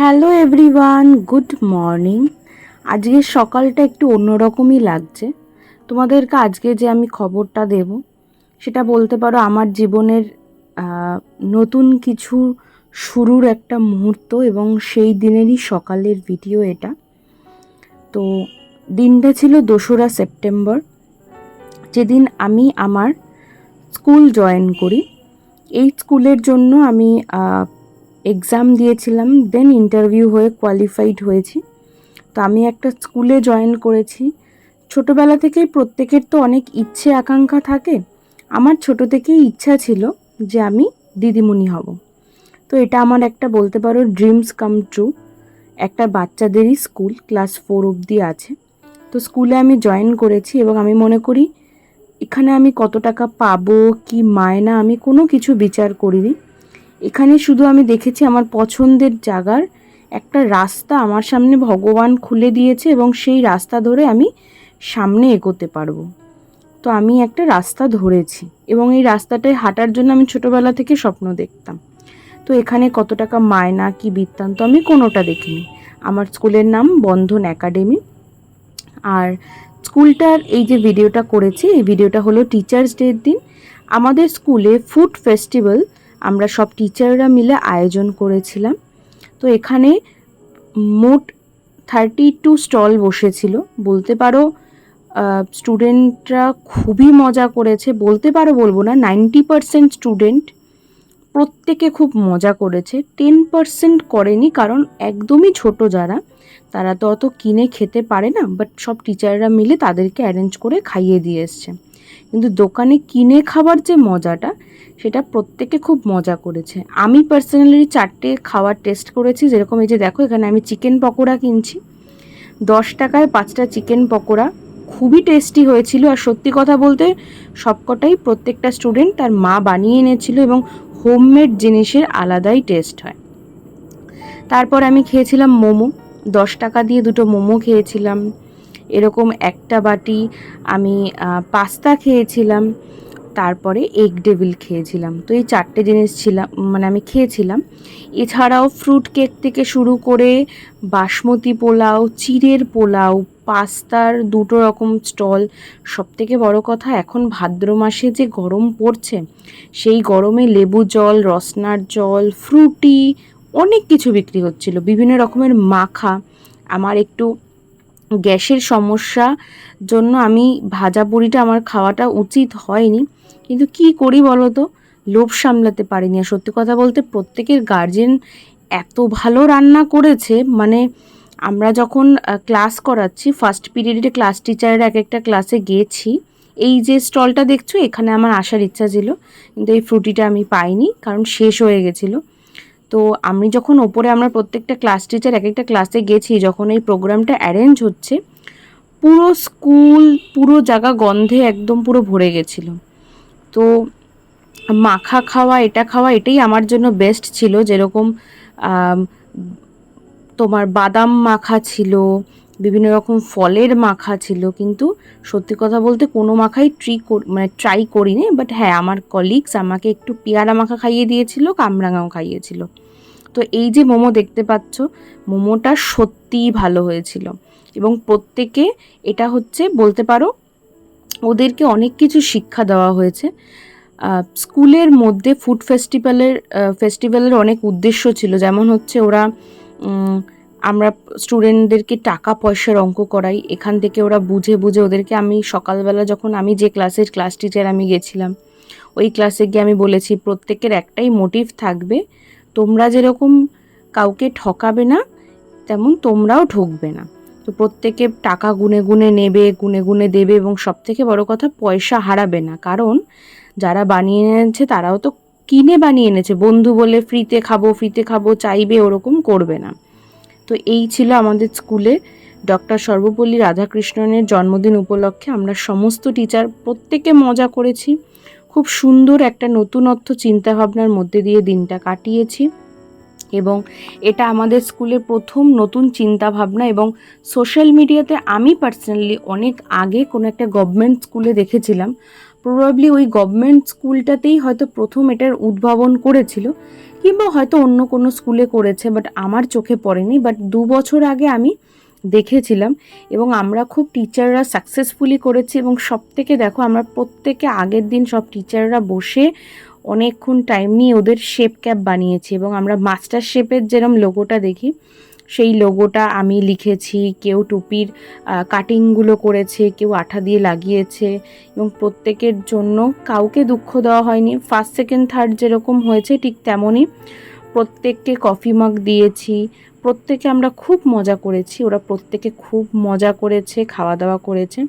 Hello everyone good morning আজকে সকালটা একটু অন্যরকমই লাগছে। তোমাদেরকে আজকে যে আমি খবরটা দেব, সেটা বলতে পারো আমার জীবনের নতুন কিছু শুরুর একটা মুহূর্ত এবং সেই দিনেরই সকালের ভিডিও এটা। তো দিনটা ছিল দোসরা সেপ্টেম্বর। যেদিন আমি আমার স্কুল জয়েন করি। এই স্কুলের জন্য আমি এক্সাম দিয়েছিলাম দেন ইন্টারভিউ হয়ে কোয়ালিফাইড হয়েছি। তো আমি একটা স্কুলে জয়েন করেছি। ছোটোবেলা থেকেই প্রত্যেকের তো অনেক ইচ্ছে, আকাঙ্ক্ষা থাকে। আমার ছোট থেকেই ইচ্ছা ছিল যে আমি দিদিমণি হব। তো এটা আমার একটা বলতে পারো ড্রিমস কাম ট্রু একটা বাচ্চাদেরই স্কুল ক্লাস ফোর অবধি আছে। তো স্কুলে আমি জয়েন করেছি এবং আমি মনে করি, এখানে আমি কত টাকা পাবো, কি মায়না, আমি কোনো কিছু বিচার করিনি। এখানে শুধু আমি দেখেছি আমার পছন্দের জায়গার একটা রাস্তা আমার সামনে ভগবান খুলে দিয়েছে এবং সেই রাস্তা ধরে আমি সামনে এগোতে পারব। তো আমি একটা রাস্তা ধরেছি এবং এই রাস্তাটায় হাঁটার জন্য আমি ছোটোবেলা থেকে স্বপ্ন দেখতাম। তো এখানে কত টাকা মায়না কি বৃত্তান্ত আমি কোনোটা দেখিনি। আমার স্কুলের নাম বন্ধন একাডেমি। আর স্কুলটার এই যে ভিডিওটা করেছি, এই ভিডিওটা হলো টিচার্স ডের দিন। আমাদের স্কুলে ফুড ফেস্টিভ্যাল আমরা সব টিচাররা মিলে আয়োজন করেছিলাম। তো এখানে মোট থার্টি টু স্টল বসেছিল। বলতে পারো স্টুডেন্টরা খুবই মজা করেছে। বলতে পারো বলব না নাইনটি পারসেন্ট স্টুডেন্ট প্রত্যেকে খুব মজা করেছে। টেন পারসেন্ট করেনি কারণ একদমই ছোট যারা, তারা তো অত কিনে খেতে পারে না বাট সব টিচাররা মিলে তাদেরকে অ্যারেঞ্জ করে খাইয়ে দিয়ে এসছে। কিন্তু দোকানে কিনে খাবার যে মজাটা, সেটা প্রত্যেকে খুব মজা করেছে। আমি পার্সোনালি চারটে খাবার টেস্ট করেছি, যেরকম এই যে দেখো, এখানে আমি চিকেন পকোড়া কিনছি। দশ টাকায় পাঁচটা চিকেন পকোড়া খুবই টেস্টি হয়েছিল আর সত্যি কথা বলতে সবকটাই প্রত্যেকটা স্টুডেন্ট তার মা বানিয়ে এনেছিল এবং হোমমেড জিনিসের আলাদাই টেস্ট হয়। তারপর আমি খেয়েছিলাম মোমো, দশ টাকা দিয়ে দুটো মোমো খেয়েছিলাম। এরকম একটা বাটি আমি পাস্তা খেয়েছিলাম, তারপরে এগ ডেভিল খেয়েছিলাম। তো এই চারটে জিনিস ছিলাম মানে আমি খেয়েছিলাম। এছাড়াও ফ্রুট কেক থেকে শুরু করে বাসমতি পোলাও, চিড়ের পোলাও, পাস্তার দুটো রকম স্টল। সব থেকে বড় কথা, এখন ভাদ্র মাসে যে গরম পড়ছে, সেই গরমে লেবু জল, রসনার জল ফ্রুটি অনেক কিছু বিক্রি হচ্ছিল। বিভিন্ন রকমের মাখা। আমার একটু গ্যাসের সমস্যা জন্য আমি ভাজা পুরিটা আমার খাওয়াটা উচিত হয়নি। কিন্তু কি করি বলো তো? লোভ সামলাতে পারিনি। আর সত্যি কথা বলতে প্রত্যেকের গার্জেন এত ভালো রান্না করেছে। মানে আমরা যখন ক্লাস করাচ্ছি ফার্স্ট পিরিয়ডে ক্লাস টিচারের এক একটা ক্লাসে গেছি। এই যে স্টলটা দেখছ, এখানে আমার আসার ইচ্ছা ছিল। কিন্তু এই ফ্রুটিটা আমি পাইনি, কারণ শেষ হয়ে গেছিল। তো আমি যখন ওপরে আমরা প্রত্যেকটা ক্লাস টিচার এক একটা ক্লাসে গেছি, যখন এই প্রোগ্রামটা অ্যারেঞ্জ হচ্ছে, পুরো স্কুল পুরো জায়গা গন্ধে একদম পুরো ভরে গেছিল। তো মাখা খাওয়া, এটা খাওয়া, এটাই আমার জন্য বেস্ট ছিল। যেরকম তোমার বাদাম মাখা ছিল বিভিন্ন রকম ফলের মাখা ছিল, কিন্তু সত্যি কথা বলতে কোনো মাখাই ট্রি মানে ট্রাই করিনি বাট হ্যাঁ আমার কলিগস আমাকে একটু পেয়ারা মাখা খাইয়ে দিয়েছিল, কামরাঙাও খাইয়েছিল। তো এই যে মোমো দেখতে পাচ্ছ, মোমোটা সত্যিই ভালো হয়েছিল। এবং প্রত্যেকে এটা হচ্ছে বলতে পারো, ওদেরকে অনেক কিছু শিক্ষা দেওয়া হয়েছে। স্কুলের মধ্যে ফুড ফেস্টিভ্যালের ফেস্টিভ্যালের অনেক উদ্দেশ্য ছিল, যেমন হচ্ছে ওরা আমরা স্টুডেন্টদেরকে টাকা, পয়সার অঙ্ক করাই, এখান থেকে ওরা বুঝে বুঝে ওদেরকে আমি সকালবেলা যখন আমি যে ক্লাসের ক্লাস টিচার আমি গেছিলাম, ওই ক্লাসে গিয়ে আমি বলেছি, প্রত্যেকের একটাই মোটিভ থাকবে, তোমরা যেরকম কাউকে ঠকাবে না, তেমন তোমরাও ঠকবে না। তো প্রত্যেকে টাকা গুনে গুনে নেবে, গুনে গুনে দেবে এবং সব থেকে বড় কথা, পয়সা হারাবে না। কারণ যারা বানিয়ে এনেছে, তারাও তো কিনে বানিয়ে এনেছে। বন্ধু বলে ফ্রিতে খাব ফ্রিতে খাব, চাইবে, ওরকম করবে না। তো এই ছিল আমাদের স্কুলে। ডক্টর সর্বপল্লী রাধাকৃষ্ণনের জন্মদিন উপলক্ষে আমরা সমস্ত টিচার প্রত্যেকে মজা করেছি। খুব সুন্দর একটা নতুনত্ব চিন্তাভাবনার মধ্যে দিয়ে দিনটা কাটিয়েছি এবং এটা আমাদের স্কুলে প্রথম নতুন চিন্তাভাবনা এবং সোশ্যাল মিডিয়াতে আমি পার্সোনালি অনেক আগে কোনো একটা গভর্নমেন্ট স্কুলে দেখেছিলাম। প্রবাবলি ওই গভর্নমেন্ট স্কুলটাতেই হয়তো প্রথম এটার উদ্ভাবন করেছিল। কিংবা হয়তো অন্য কোনো স্কুলে করেছে বাট আমার চোখে পড়েনি বাট দু বছর আগে আমি দেখেছিলাম এবং আমরা খুব টিচাররা সাকসেসফুলি করেছি এবং সব থেকে দেখো আমরা প্রত্যেকে আগের দিন সব টিচাররা বসে অনেকক্ষণ টাইম নিয়ে ওদের শেপ ক্যাপ বানিয়েছি এবং আমরা মাস্টার শেপের যেরম লোগোটা দেখি সেই লোগোটা আমি লিখেছি, কেউ টুপির কাটিংগুলো করেছে, কেউ আঠা দিয়ে লাগিয়েছে এবং প্রত্যেকের জন্য কাউকে দুঃখ দেওয়া হয়নি। ফার্স্ট সেকেন্ড থার্ড যেরকম হয়েছে ঠিক তেমনই প্রত্যেককে কফি মগ দিয়েছি, প্রত্যেকে আমরা খুব মজা করেছি, ওরা প্রত্যেকে খুব মজা করেছে খাওয়া দাওয়া করেছে।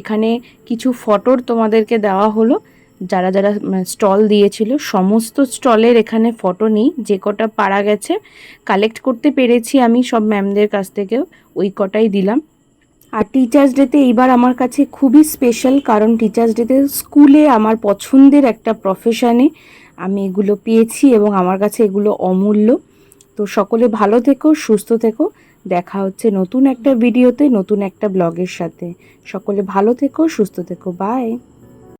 এখানে কিছু ফটোর তোমাদেরকে দেওয়া হলো। যারা যারা স্টল দিয়েছিল, সমস্ত স্টলের এখানে ফটো নেই, যে কটা পারা গেছে। কালেক্ট করতে পেরেছি আমি সব ম্যামদের কাছ থেকেও, ওই কটাই দিলাম। আর টিচার্স ডেতে এইবার আমার কাছে খুবই স্পেশাল কারণ টিচার্স ডেতে স্কুলে আমার পছন্দের একটা প্রফেশনে আমি এগুলো পেয়েছি এবং আমার কাছে এগুলো অমূল্য। তো সকলে ভালো থেকো, সুস্থ থেকো। দেখা হচ্ছে নতুন একটা ভিডিওতে নতুন একটা ব্লগের সাথে। সকলে ভালো থেকো, সুস্থ থেকো। বাই